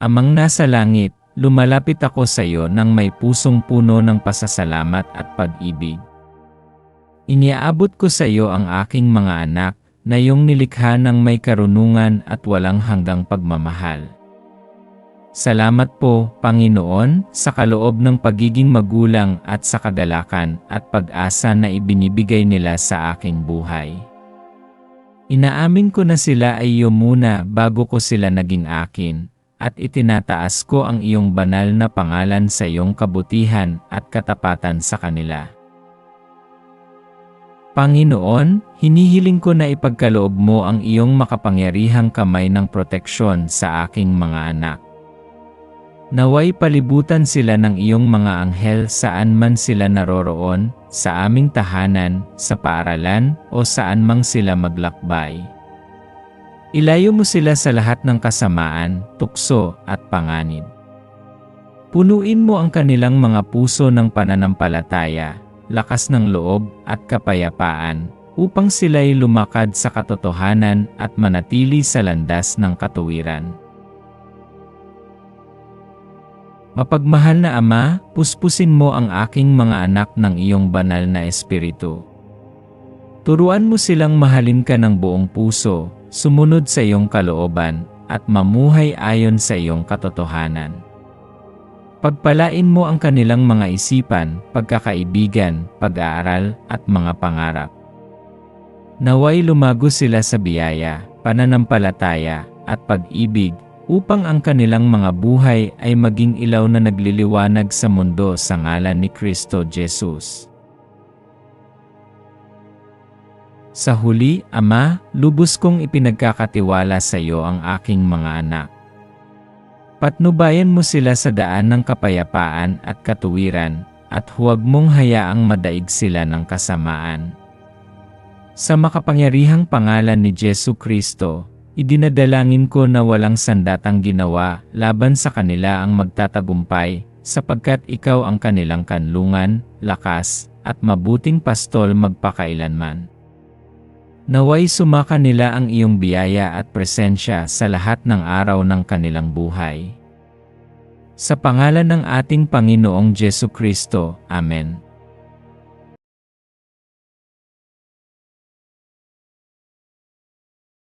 Amang nasa langit, lumalapit ako sa iyo nang may pusong puno ng pasasalamat at pag-ibig. Iniaabot ko sa iyo ang aking mga anak na iyong nilikha ng may karunungan at walang hanggang pagmamahal. Salamat po, Panginoon, sa kaloob ng pagiging magulang at sa kagalakan at pag-asa na ibinibigay nila sa aking buhay. Inaamin ko na sila ay iyo muna bago ko sila naging akin, at itinataas ko ang iyong banal na pangalan sa iyong kabutihan at katapatan sa kanila. Panginoon, hinihiling ko na ipagkaloob mo ang iyong makapangyarihang kamay ng proteksyon sa aking mga anak. Naway palibutan sila ng iyong mga anghel saan man sila naroroon, sa aming tahanan, sa paaralan, o saan mang sila maglakbay. Ilayo mo sila sa lahat ng kasamaan, tukso, at panganib. Punuin mo ang kanilang mga puso ng pananampalataya, lakas ng loob, at kapayapaan, upang sila'y lumakad sa katotohanan at manatili sa landas ng katuwiran. Mapagmahal na Ama, puspusin mo ang aking mga anak ng iyong banal na espiritu. Turuan mo silang mahalin ka ng buong puso, sumunod sa iyong kalooban, at mamuhay ayon sa iyong katotohanan. Pagpalain mo ang kanilang mga isipan, pagkakaibigan, pag-aaral, at mga pangarap. Naway lumago sila sa biyaya, pananampalataya, at pag-ibig, upang ang kanilang mga buhay ay maging ilaw na nagliliwanag sa mundo sa ngalan ni Kristo Jesus. Sa huli, Ama, lubos kong ipinagkakatiwala sa iyo ang aking mga anak. Patnubayan mo sila sa daan ng kapayapaan at katuwiran, at huwag mong hayaang madaig sila ng kasamaan. Sa makapangyarihang pangalan ni Jesu Kristo, Idinadalangin ko na walang sandatang ginawa laban sa kanila ang magtatagumpay, sapagkat ikaw ang kanilang kanlungan, lakas, at mabuting pastol magpakailanman. Naway sumaka nila ang iyong biyaya at presensya sa lahat ng araw ng kanilang buhay. Sa pangalan ng ating Panginoong Jesu Kristo, Amen.